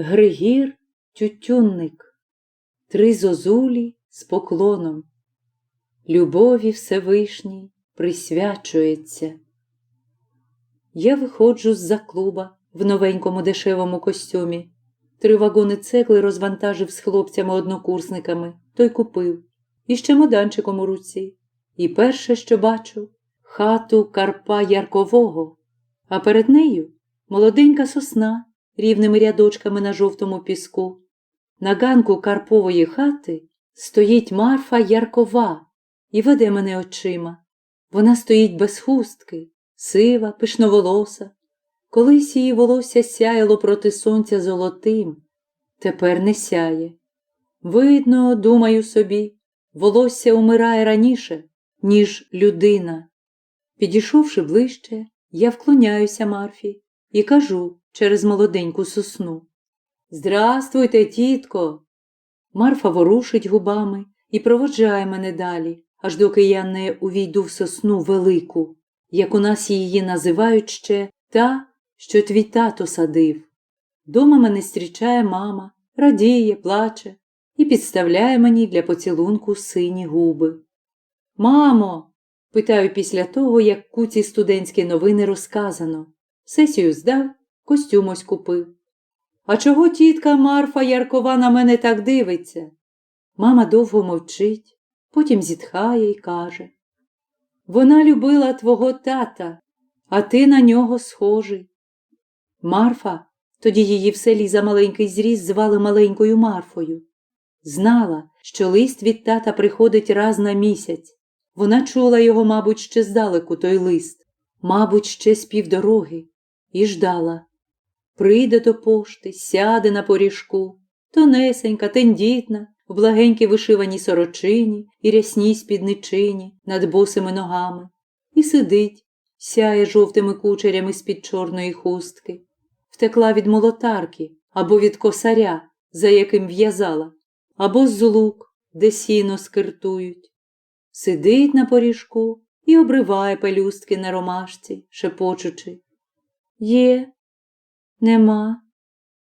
Григір Тютюнник, три зозулі з поклоном. Любові Всевишній присвячується. Я виходжу з-за клуба в новенькому дешевому костюмі. Три вагони цегли розвантажив з хлопцями-однокурсниками, той купив, і з чемоданчиком у руці. І перше, що бачу, хату Карпа Яркового, а перед нею молоденька сосна рівними рядочками на жовтому піску. На ганку Карпової хати стоїть Марфа Яркова і веде мене очима. Вона стоїть без хустки, сива, пишноволоса. Колись її волосся сяяло проти сонця золотим, тепер не сяє. Видно, думаю собі, волосся умирає раніше, ніж людина. Підійшовши ближче, я вклоняюся Марфі і кажу через молоденьку сосну. Здрастуйте, тітко. Марфа ворушить губами і проводжає мене далі, аж доки я не увійду в сосну велику, як у нас її називають ще та, що твій тато садив. Дома мене зустрічає мама, радіє, плаче і підставляє мені для поцілунку сині губи. Мамо, питаю після того, як куці студентські новини розказано. Сесію здав, костюм ось купив. А чого тітка Марфа Яркова на мене так дивиться? Мама довго мовчить, потім зітхає і каже Вона любила твого тата, а ти на нього схожий. Марфа, тоді її в селі за маленький зріст звали маленькою Марфою. Знала, що лист від тата приходить раз на місяць. Вона чула його, мабуть, ще здалеку той лист, мабуть, ще з півдороги, і ждала. Прийде до пошти, сяде на поріжку, тонесенька, тендітна, в благенькій вишиваній сорочині і рясній спідничині над босими ногами, і сидить, сяє жовтими кучерями з-під чорної хустки, втекла від молотарки або від косаря, за яким в'язала, або з лук, де сіно скиртують. Сидить на поріжку і обриває пелюстки на ромашці, шепочучи. Є, нема,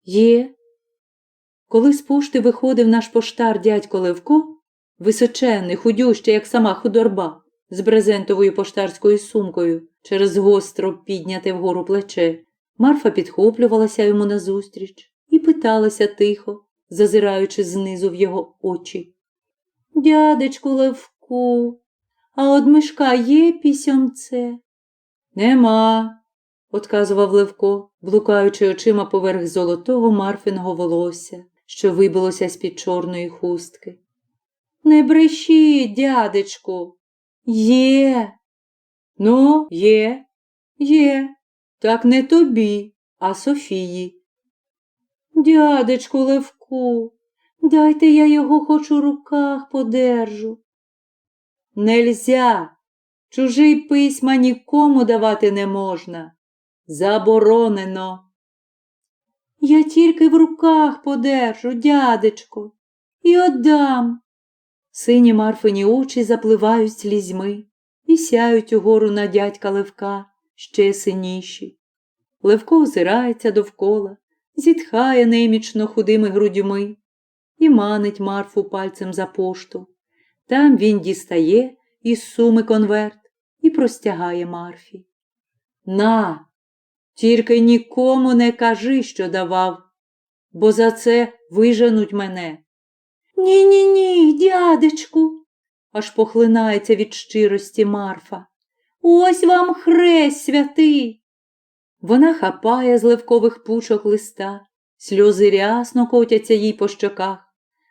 є. Коли з пошти виходив наш поштар дядько Левко, височенний, худющий, як сама худорба, з брезентовою поштарською сумкою через гостро підняте вгору плече, Марфа підхоплювалася йому назустріч і питалася тихо, зазираючи знизу в його очі. Дядечку Левку, а од мишка є пісьомце? Нема, отказував Левко, блукаючи очима поверх золотого марфиного волосся, що вибилося з-під чорної хустки. Не брешіть, дядечку. Є. Ну, є, є. Так не тобі, а Софії. Дядечку Левку, дайте я його хоч у руках подержу. Нельзя. Чужий письма нікому давати не можна. Заборонено. Я тільки в руках подержу, дядечко, і отдам. Сині марфині очі запливають слізьми і сяють угору на дядька Левка ще синіші. Левко озирається довкола, зітхає немічно худими грудьми і манить Марфу пальцем за пошту. Там він дістає із суми конверт і простягає Марфі. На, тільки нікому не кажи, що давав, бо за це виженуть мене. Ні, ні, ні, дядечку, аж похлинається від щирості Марфа. Ось вам хрест святий. Вона хапає з левкових пучок листа, сльози рясно котяться їй по щоках,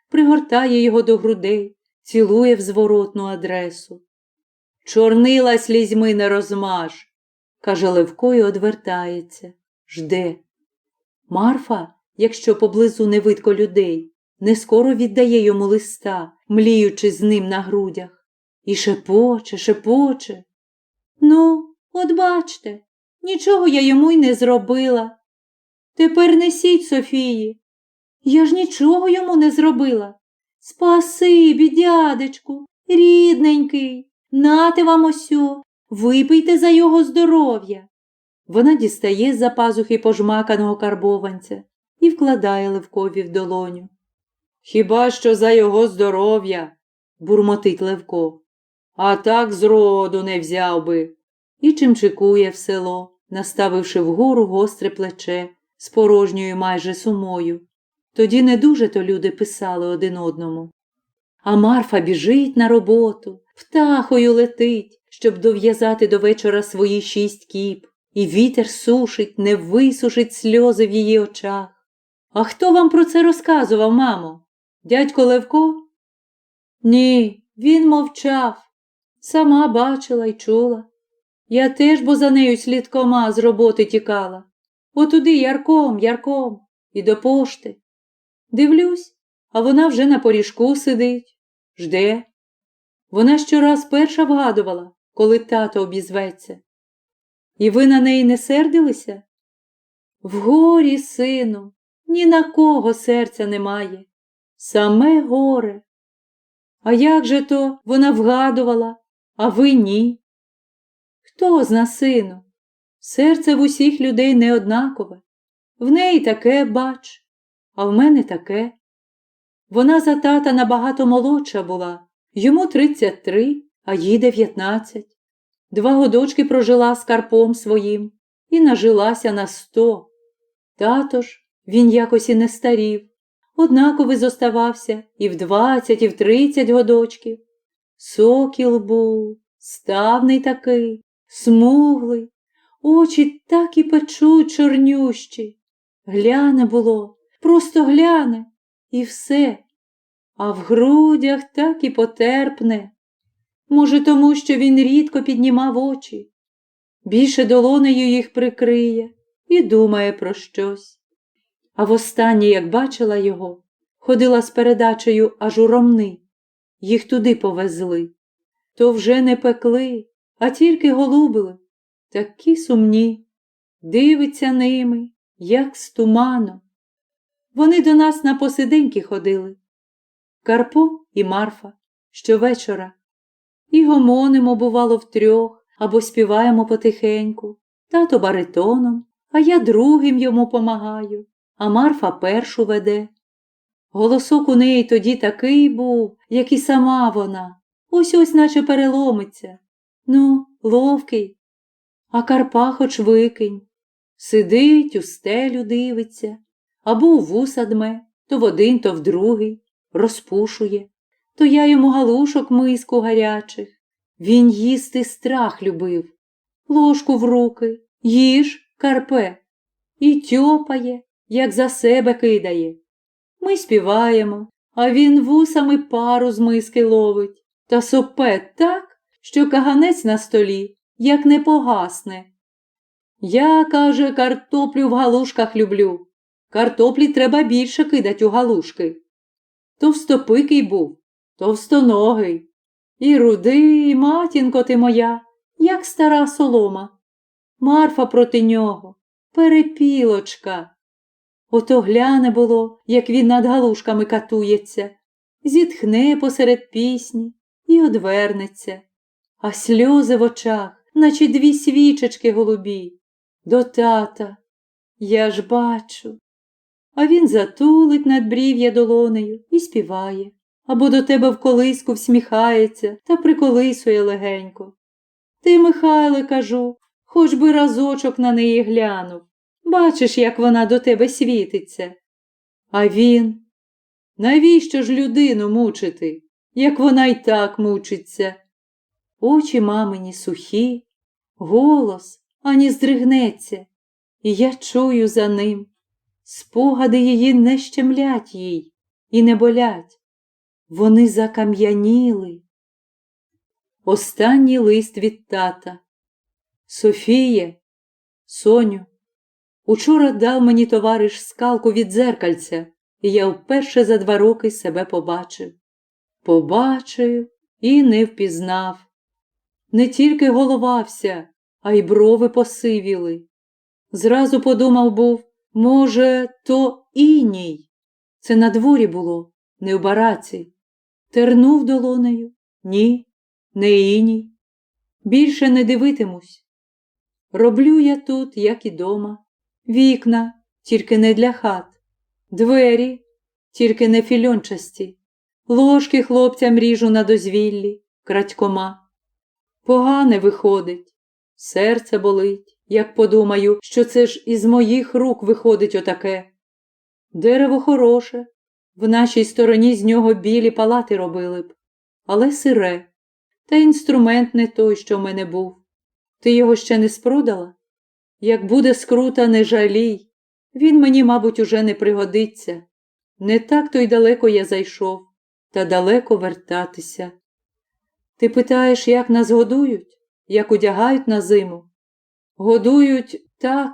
пригортає його до грудей, цілує в зворотну адресу. Чорнила слізьми не розмаж, каже Левко і одвертається, жде. Марфа, якщо поблизу не видко людей, не скоро віддає йому листа, мліючи з ним на грудях, і шепоче, шепоче. Ну, от бачте, нічого я йому й не зробила. Тепер несіть Софії. Я ж нічого йому не зробила. Спасибі, дядечку, рідненький, нате вам осьо, випийте за його здоров'я. Вона дістає з за пазухи пожмаканого карбованця і вкладає Левкові в долоню. Хіба що за його здоров'я, бурмотить Левко. А так зроду не взяв би. І чимчикує в село, наставивши вгору гостре плече з порожньою майже сумою. Тоді не дуже то люди писали один одному. А Марфа біжить на роботу, птахою летить, щоб дов'язати до вечора свої шість кіп, і вітер сушить, не висушить сльози в її очах. А хто вам про це розказував, мамо? Дядько Левко? Ні, він мовчав. Сама бачила й чула. Я теж бо за нею слідкома з роботи тікала. Отуди ярком, ярком, і до пошти. Дивлюсь, а вона вже на поріжку сидить, жде. Вона щораз перша вгадувала, коли тато обізветься. І ви на неї не сердилися? Вгорі, сину, ні на кого серця немає. Саме горе. А як же то вона вгадувала, а ви ні? Хто зна, сину? Серце в усіх людей не однакове. В неї таке бач, а в мене таке. Вона за тата набагато молодша була, йому 33, а їй 19. Два годочки прожила з Карпом своїм і нажилася на сто. Тато ж він якось і не старів, однаковий зоставався і в 20, і в 30 годочків. Сокіл був, ставний такий, смуглий, очі так і печуть чорнющі. Гляне було, просто гляне, і все. А в грудях так і потерпне. Може, тому, що він рідко піднімав очі, більше долонею їх прикриє і думає про щось. А востаннє, як бачила його, ходила з передачею аж у ромни. Їх туди повезли. То вже не пекли, а тільки голубили. Такі сумні, дивиться ними, як з туманом. Вони до нас на посиденьки ходили. Карпо і Марфа щовечора. І гомонимо, бувало, втрьох, або співаємо потихеньку, тато баритоном, а я другим йому помагаю, а Марфа першу веде. Голосок у неї тоді такий був, як і сама вона, ось ось наче переломиться. Ну, ловкий. А Карпа хоч викинь. Сидить, у стелю дивиться, або у вуса дме, то в один, то в другий, розпушує. То я йому галушок миску гарячих. Він їсти страх любив. Ложку в руки, їж, Карпе, і тьопає, як за себе кидає. Ми співаємо, а він вусами пару з миски ловить та сопе так, що каганець на столі, як не погасне. Я, каже, картоплю в галушках люблю. Картоплі треба більше кидать у галушки. Товстопикий був, товстоногий. І рудий, матінко ти моя, як стара солома. Марфа проти нього, перепілочка. Ото гляне було, як він над галушками катується, зітхне посеред пісні і одвернеться, а сльози в очах, наче дві свічечки голубі. До тата. Я ж бачу. А він затулить над брів'я долонею і співає, або до тебе в колиску всміхається та приколисує легенько. Ти, Михайле, кажу, хоч би разочок на неї глянув. Бачиш, як вона до тебе світиться. А він. Навіщо ж людину мучити, як вона й так мучиться? Очі мамині сухі, голос ані здригнеться, і я чую за ним. Спогади її не щемлять їй і не болять. Вони закам'яніли. Останній лист від тата. Софіє, Соню, учора дав мені товариш скалку від дзеркальця, і я вперше за два роки себе побачив. Побачив і не впізнав. Не тільки головався, а й брови посивіли. Зразу подумав був, може, то іній. Це на дворі було, не в бараці. Тернув долонею. Ні, не іній. Більше не дивитимусь. Роблю я тут, як і дома, вікна, тільки не для хат, Двері, тільки не фільончасті, ложки хлопцям ріжу на дозвіллі, крадькома. Погане виходить, серце болить, як подумаю, що це ж із моїх рук виходить отаке. Дерево хороше, в нашій стороні з нього білі палати робили б, але сире, та інструмент не той, що в мене був. Ти його ще не спродала? Як буде скрута, не жалій. Він мені, мабуть, уже не пригодиться. Не так то й далеко я зайшов, та далеко вертатися. Ти питаєш, як нас годують, як одягають на зиму? Годують так,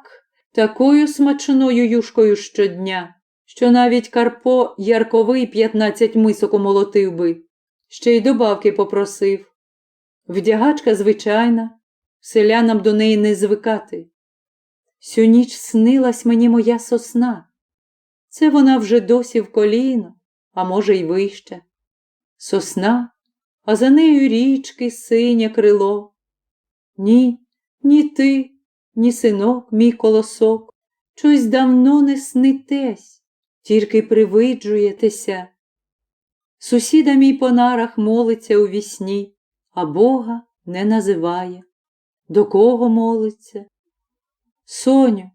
такою смачною юшкою щодня, що навіть Карпо Ярковий п'ятнадцять мисок умолотив би, ще й добавки попросив. Вдягачка звичайна, селянам до неї не звикати. Сю ніч снилась мені моя сосна. Це вона вже досі в коліно, а може, й вище. Сосна, а за нею річки синє крило. Ні, ні ти, ні синок, мій колосок, чось давно не снитесь, тільки привиджуєтеся. Сусіда мій по нарах молиться у вісні, а Бога не називає. До кого молиться? Соню,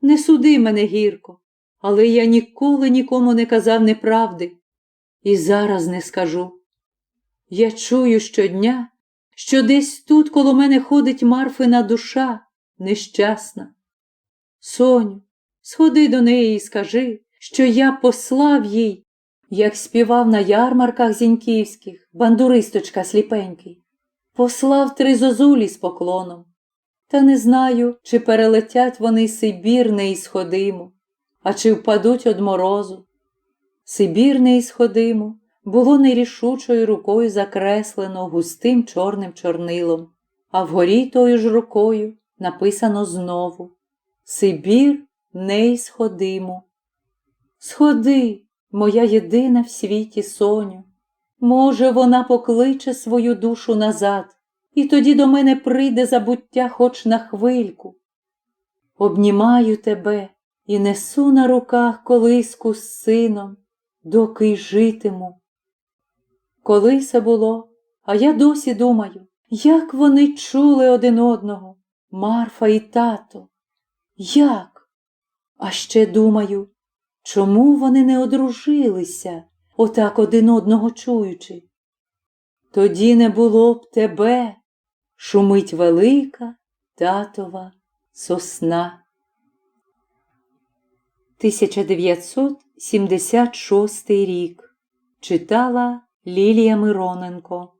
не суди мене гірко, але я ніколи нікому не казав неправди і зараз не скажу. Я чую щодня, що десь тут коло мене ходить Марфина душа нещасна. Соню, сходи до неї і скажи, що я послав їй, як співав на ярмарках зіньківських, бандуристочка сліпенький, послав три зозулі з поклоном. Та не знаю, чи перелетять вони Сибір неісходиму, а чи впадуть од морозу. Сибір неісходиму було нерішучою рукою закреслено густим чорним чорнилом, а вгорі тою ж рукою написано знову Сибір неісходиму. Сходи, моя єдина в світі соню, може, вона покличе свою душу назад і тоді до мене прийде забуття хоч на хвильку. Обнімаю тебе і несу на руках колиску з сином, доки й житиму. Коли це було, а я досі думаю, як вони чули один одного, Марфа і тато. Як? А ще думаю, чому вони не одружилися, отак один одного чуючи? Тоді не було б тебе, шумить велика татова сосна. 1976 рік читала Лілія Мироненко